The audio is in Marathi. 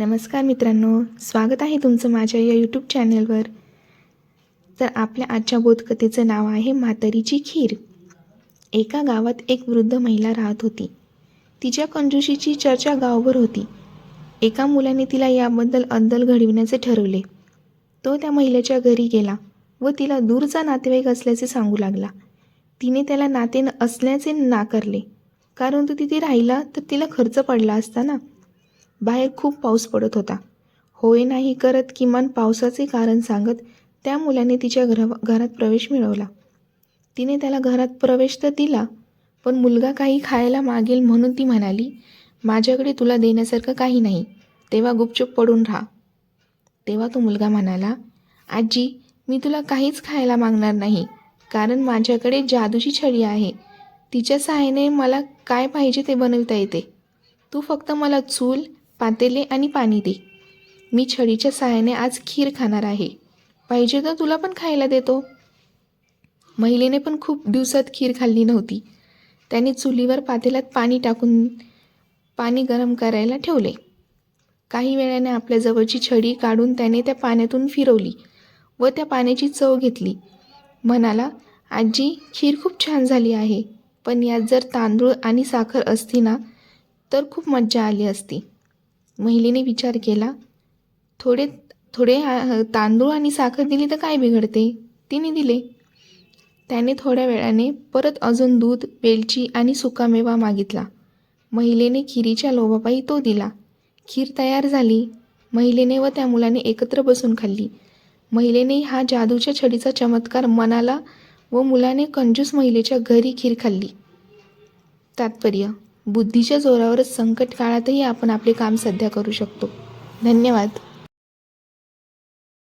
नमस्कार मित्रांनो स्वागत आहे तुमचं माझ्या या यूट्यूब चॅनलवर तर आपल्या आजच्या बोधकथेचं नाव आहे म्हातारीची खीर. एका गावात एक वृद्ध महिला राहत होती. तिच्या कंजुशीची चर्चा गावभर होती. एका मुलाने तिला याबद्दल अद्दल घडविण्याचे ठरवले. तो त्या महिलेच्या घरी गेला व तिला दूरचा नातेवाईक असल्याचे सांगू लागला. तिने त्याला नाते असल्याचे नाकारले. कारण तो तिथे राहिला तर तिला खर्च पडला असता ना? बाहेर खूप पाऊस पडत होता. होय नाही करत किमान पावसाचे कारण सांगत त्या मुलाने तिच्या घरा घरात प्रवेश मिळवला. तिने त्याला घरात प्रवेश तर दिला पण मुलगा काही खायला मागेल म्हणून ती म्हणाली माझ्याकडे तुला देण्यासारखं काही नाही तेव्हा गुपचूप पडून राहा. तेव्हा तो मुलगा म्हणाला आजी मी तुला काहीच खायला मागणार नाही कारण माझ्याकडे जादूची छडी आहे. तिच्या सहाय्याने मला काय पाहिजे ते बनवता येते. तू फक्त मला चूल पातेले आणि पाणी दे. मी छडीच्या सहाय्याने आज खीर खाणार आहे. पाहिजे तर तुला पण खायला देतो. महिलेने पण खूप दिवसात खीर खाल्ली नव्हती. त्याने चुलीवर पातेल्यात पाणी टाकून पाणी गरम करायला ठेवले. काही वेळाने आपल्या जवळची छडी काढून त्याने त्या पाण्यातून फिरवली व त्या पाण्याची चव घेतली. म्हणाला आजी खीर खूप छान झाली आहे. पण यात जर तांदूळ आणि साखर असती ना तर खूप मज्जा आली असती. महिलेने विचार केला थोडे थोडे तांदूळ आणि साखर दिली तर काय बिघडते? तिने दिले. त्याने थोड्या वेळाने परत अजून दूध वेलची आणि सुकामेवा मागितला. महिलेने खिरीच्या लोभापायी तो दिला. खीर तयार झाली. महिलेने व त्या मुलाने एकत्र बसून खाल्ली. महिलेने हा जादूच्या छडीचा चमत्कार मनाला व मुलाने कंजूस महिलेच्या घरी खीर खाल्ली. तात्पर्य बुद्धीच्या जोरावरच संकट काळातही आपण आपले काम सध्या करू शकतो. धन्यवाद.